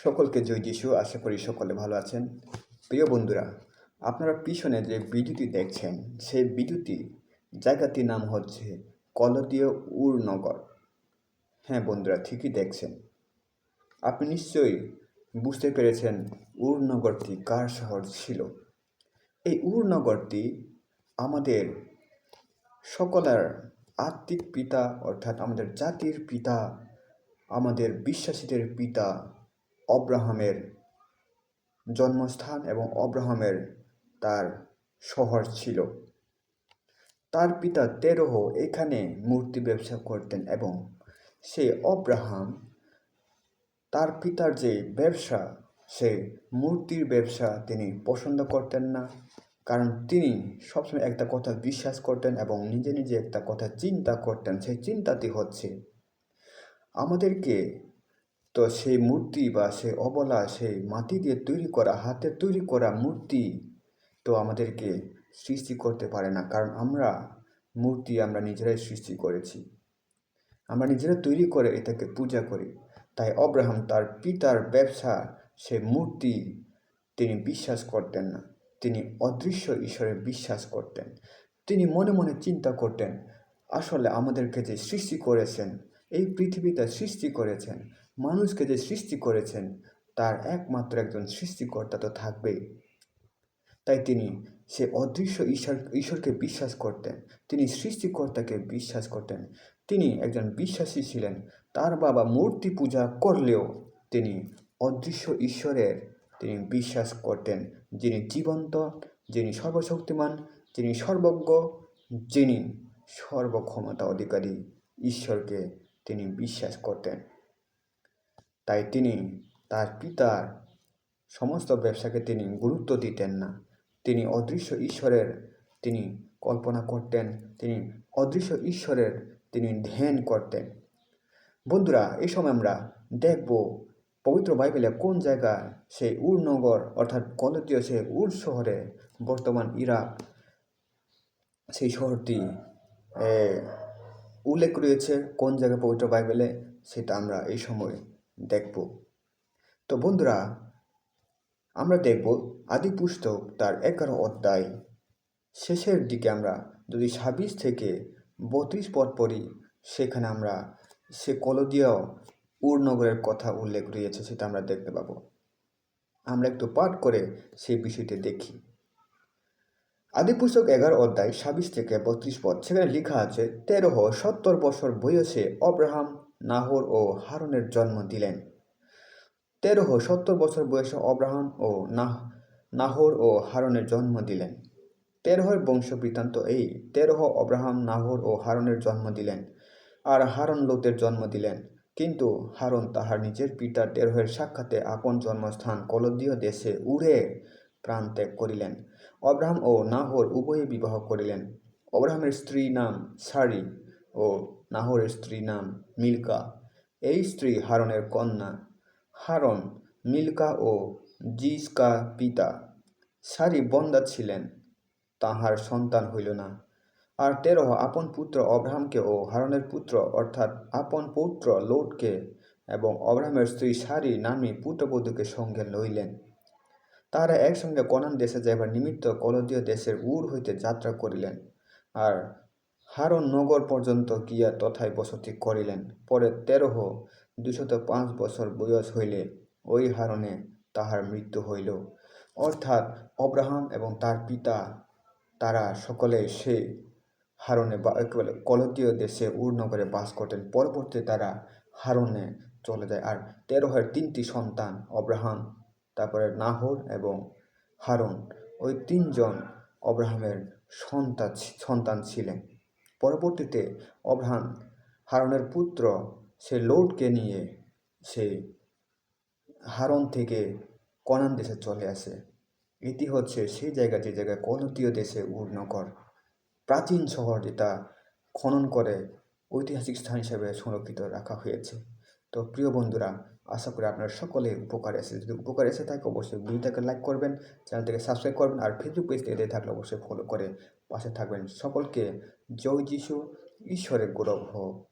সকলকে জয় যিশু। আশা করি সকলে ভালো আছেন। প্রিয় বন্ধুরা, আপনারা পিছনে যে ভিডিওটি দেখছেন, সেই ভিডিওটি জায়গাটির নাম হচ্ছে কলদীয় উরনগর হ্যাঁ বন্ধুরা, ঠিকই দেখছেন। আপনি নিশ্চয়ই বুঝতে পেরেছেন উরনগরটি কার শহর ছিল। এই উরনগরটি আমাদের সকলের আত্মিক পিতা, অর্থাৎ আমাদের জাতির পিতা, আমাদের বিশ্বাসীদের পিতা অব্রাহামের জন্মস্থান এবং অব্রাহামের তার শহর ছিল। তার পিতা তেরহ এখানে মূর্তি ব্যবসা করতেন এবং সে অব্রাহাম, তার পিতার যে ব্যবসা, সে মূর্তির ব্যবসা তিনি পছন্দ করতেন না। কারণ তিনি সবসময় একটা কথা বিশ্বাস করতেন এবং নিজে নিজে একটা কথা চিন্তা করতেন। সেই চিন্তাটি হচ্ছে, আমাদেরকে তো সেই মূর্তি বা সেই অবলা সেই মাটি দিয়ে তৈরি করা, হাতে তৈরি করা মূর্তি তো আমাদেরকে সৃষ্টি করতে পারে না। কারণ আমরা মূর্তি আমরা নিজেরাই সৃষ্টি করেছি। আমরা নিজেরা তৈরি করে এটাকে পূজা করি। তাই অব্রাহাম তার পিতার ব্যবসা সে মূর্তি তিনি বিশ্বাস করতেন না। তিনি অদৃশ্য ঈশ্বরে বিশ্বাস করতেন। তিনি মনে মনে চিন্তা করতেন, আসলে আমাদেরকে যে সৃষ্টি করেছেন, এই পৃথিবীতে সৃষ্টি করেছেন মানুষকে যে সৃষ্টি করেছেন, তার একমাত্র একজন সৃষ্টিকর্তা তো থাকবেই। তাই তিনি সে অদৃশ্য ঈশ্বর, ঈশ্বরকে বিশ্বাস করতেন, তিনি সৃষ্টিকর্তাকে বিশ্বাস করতেন, তিনি একজন বিশ্বাসী ছিলেন, তার বাবা মূর্তি পূজা করলেও তিনি অদৃশ্য ঈশ্বরের তিনি বিশ্বাস করতেন, যিনি জীবন্ত, যিনি সর্বশক্তিমান, যিনি সর্বজ্ঞ, যিনি সর্বক্ষমতা অধিকারী, ঈশ্বরকে তিনি বিশ্বাস করতেন। তাই তিনি তার পিতার সমস্ত ব্যবসাকে তিনি গুরুত্ব দিতেন না। তিনি অদৃশ্য ঈশ্বরের তিনি কল্পনা করতেন, তিনি অদৃশ্য ঈশ্বরের তিনি ধ্যান করতেন। বন্ধুরা, এই সময় আমরা দেখব পবিত্র বাইবেলে কোন জায়গায় সেই উরনগর অর্থাৎ কলতীয় সে উর শহরে বর্তমান ইরাক সেই শহরটি উল্লেখ রয়েছে। কোন জায়গায় পবিত্র বাইবেলে? সেটা আমরা এই সময় দেখব। তো বন্ধুরা, আমরা দেখব আদি পুস্তক তার এগারো অধ্যায়। শেষের দিকে আমরা যদি ছাব্বিশ থেকে বত্রিশ পদ পড়ি, সেখানে আমরা সে কলদীয় উরনগরের কথা উল্লেখ রয়েছে, সেটা আমরা দেখতে পাবো। আমরা একটু পাঠ করে সেই বিষয়টি দেখি। আদি পুস্তক এগারো অধ্যায়, ছাব্বিশ থেকে বত্রিশ পদ, সেখানে লেখা আছে তেরোহ সত্তর বছর বয়সে অব্রাহাম নাহর ও হারনের জন্ম দিলেন। তেরোহ সত্তর বছর বয়সে অব্রাহাম ও নাহ, নাহর ও হারনের জন্ম দিলেন। তেরোহের বংশ বৃত্তান্ত এই তেরোহ অব্রাহাম, নাহর ও হারনের জন্ম দিলেন আর হারন লোতের জন্ম দিলেন। কিন্তু হারন তাহার নিজের পিতা তেরোহের সাক্ষাতে আপন জন্মস্থান কলদীয় দেশে উড়ে প্রাণ ত্যাগ করিলেন। অব্রাহাম ও নাহর উভয়ে বিবাহ করিলেন। অব্রাহামের স্ত্রী নাম সারি। ও নাহরের স্ত্রী নাম মিল্কা। এই স্ত্রী হারনের কন্যা। হারন মিল্কা ও জিসকা পিতা। সারি বন্দা ছিলেন। তাহার সন্তান হইল না। আর তেরহ আপন পুত্র অব্রাহামকে ও হারনের পুত্র অর্থাৎ আপন পুত্র লোটকে এবং অব্রাহামের স্ত্রী সারি নামী পুত্রবধূকে সঙ্গে লইলেন। তাহারা একসঙ্গে কনান দেশে যাইবার নিমিত্ত কলদীয় দেশের উর হইতে যাত্রা করিলেন। আর হারন নগর পর্যন্ত গিয়া তথায় বসতি করিলেন। পরে তেরহ দুশত পাঁচ বছর বয়স হইলে ওই হারণে তাহার মৃত্যু হইল। অর্থাৎ অব্রাহাম এবং তার পিতা, তারা সকলে সে হারণে বা একেবারে কলতীয় দেশে উরনগরে বাস করতেন। পরবর্তী তারা হারণে চলে যায়। আর তেরোহের তিনটি সন্তান, অব্রাহাম, তারপরে নাহর এবং হারুন, ওই তিনজন অব্রাহামের সন্তান সন্তান ছিলেন। পরবর্তীতে অব্রাহাম হারনের পুত্র সে লোডকে নিয়ে সে হারন থেকে কনান দেশে চলে আসে। এটি হচ্ছে সেই জায়গা যে জায়গায় কলতীয় দেশে উড়নগর প্রাচীন শহর যেটা খনন করে ঐতিহাসিক স্থান হিসেবে সংরক্ষিত রাখা হয়েছে। তো প্রিয় বন্ধুরা আশা করি আপনার সকলে উপকার এসে যদি উপকার এসে থাকে, অবশ্যই ভিডিওটাকে লাইক করবেন, চ্যানেলটাকে সাবস্ক্রাইব করবেন, আর ফেসবুক পেজ থেকে থাকলে অবশ্যই ফলো করে পাশে থাকবেন। সকলকে জয় যিশু, ঈশ্বরের গৌরব হোক।